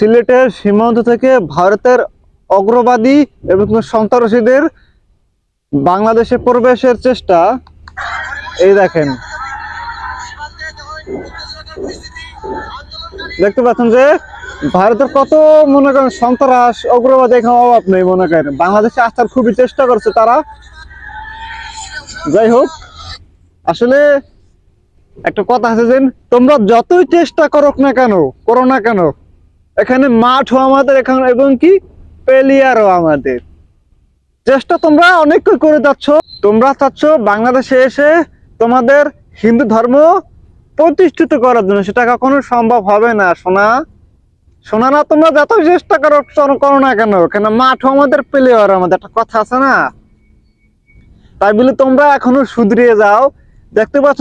সিলেটের সীমান্ত থেকে ভারতের অগ্রবাদী এবং সন্ত্রাসীদের বাংলাদেশে প্রবেশের চেষ্টা। এই দেখেন। দেখতে পাচ্ছেন যে ভারতের কত, মনে করেন, সন্ত্রাস, অগ্রবাদী এখানে অভাব নেই, মনে করেন। বাংলাদেশে আসার খুবই চেষ্টা করছে তারা। যাই হোক, আসলে একটা কথা আছে যে তোমরা যতই চেষ্টা করো না কেন, করো না কেন এখানে মাঠও আমাদের এখানে, এবং কি? প্লেয়ারও আমাদের। চেষ্টা তোমরা অনেক করে যাচ্ছ। তোমরা চাচ্ছ বাংলাদেশে এসে তোমাদের হিন্দু ধর্ম প্রতিষ্ঠিত করার জন্য। সেটা কখনো সম্ভব হবে না, সোনা। শোনা না, তোমরা যত চেষ্টা করো করো না কেন? কেন মাঠও আমাদের প্লেয়ার আমাদের। একটা কথা আছে না? তাই বলে তোমরা এখনও সুধরিয়ে যাও। দেখতে পাচ্ছ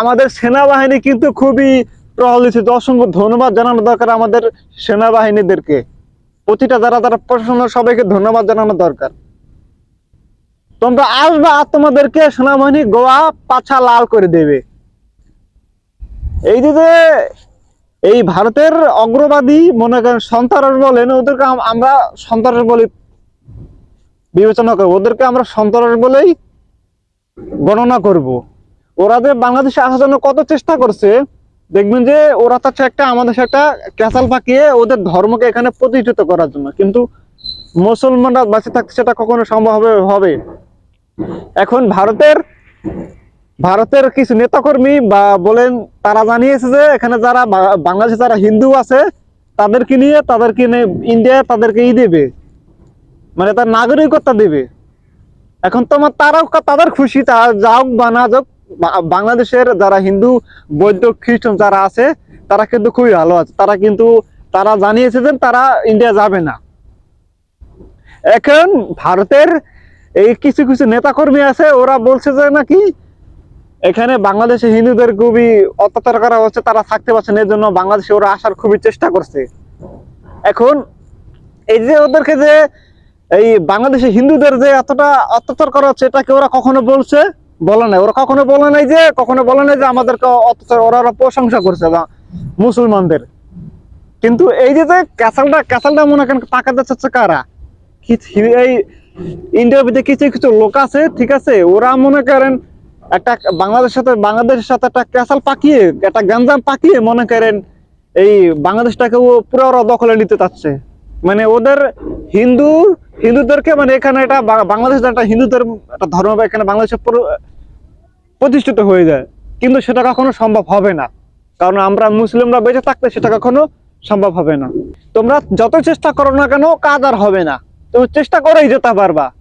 আমাদের সেনাবাহিনী কিন্তু খুবই প্রহলিত অসংখ্য ধন্যবাদ জানানো দরকার আমাদের সেনাবাহিনীদেরকে। প্রতিটা যারা যারা প্রশাসন, সবাইকে ধন্যবাদ জানানো দরকার। তোমরা আসবা আর তোমাদেরকে সেনাবাহিনী গোয়া পাছা লাল করে দেবে। এই যে এই ভারতের অগ্রবাদী, মনে করেন সন্ত্রাস বলেন, ওদেরকে আমরা সন্ত্রাস বলে, বিবেচনা করব। ওদেরকে আমরা সন্ত্রাস বলেই গণনা করব। ওরা যে বাংলাদেশে আসার জন্য কত চেষ্টা করছে দেখবেন যে ওরা চাচ্ছে একটা আমাদের একটা ক্যাসাল পাকিয়ে ওদের ধর্মকে এখানে প্রতিষ্ঠিত করার জন্য। কিন্তু মুসলমানরা বাঁচে থাকতে সেটা কখনো সম্ভব হবে এখন ভারতের ভারতের কিছু নেতাকর্মী বা বলেন তারা জানিয়েছে যে এখানে যারা বাংলাদেশে যারা হিন্দু আছে, তাদেরকে নিয়ে, তাদেরকে ইন্ডিয়া তাদেরকে ই দেবে। মানে তার নাগরিকতা দেবে। এখন তোমার তারাও তাদের খুশি, তা যাওক বা না যাওক বা- বাংলাদেশের যারা হিন্দু, বৌদ্ধ, খ্রিস্টান যারা আছে, তারা কিন্তু খুবই ভালো আছে। তারা কিন্তু, তারা জানিয়েছে যে তারা ইন্ডিয়া যাবে না। এখন ভারতের এই কিছু কিছু নেতাকর্মী আছে, ওরা বলছে যে নাকি এখানে বাংলাদেশে হিন্দুদের খুবই অত্যাচার করা হচ্ছে, তারা থাকতে পারছে এর জন্য বাংলাদেশে ওরা আসার খুবই চেষ্টা করছে। এখন এই যে ওদেরকে যে এই বাংলাদেশে হিন্দুদের যে এতটা অত্যাচার করা হচ্ছে, এটাকে ওরা কখনো বলছে? বলে নাই। ওরা কখনো বলে নাই যে, কখনো বলে নাই যে আমাদেরকে অত্যাচার ওরা ওরা প্রশংসা করছে মুসলমানদের। কিন্তু এই যে ক্যাসালটা ক্যাসালটা মনে করেন টাকা দিচ্ছে কারা? এই ইন্ডিয়ার ভিতরে কিছু কিছু লোক আছে, ঠিক আছে? ওরা মনে করেন একটা বাংলাদেশের সাথে বাংলাদেশের সাথে একটা ক্যাসাল পাকিয়ে, একটা গ্যাঞ্জাম পাকিয়ে মনে করেন এই বাংলাদেশটাকে ও পুরো ওরা দখলে নিতে চাচ্ছে। মানে ওদের হিন্দু হিন্দুদেরকে মানে এখানে এটা বাংলাদেশ একটা হিন্দুদের একটা ধর্ম বা এখানে বাংলাদেশে পুরো- প্রতিষ্ঠিত হয়ে যায়। কিন্তু সেটা কখনো সম্ভব হবে না। কারণ আমরা মুসলিমরা বেঁচে থাকলে সেটা কখনো সম্ভব হবে না। তোমরা যত চেষ্টা করো না কেন, কাজ আর হবে না। তুমি চেষ্টা করেই যেতে পারবা।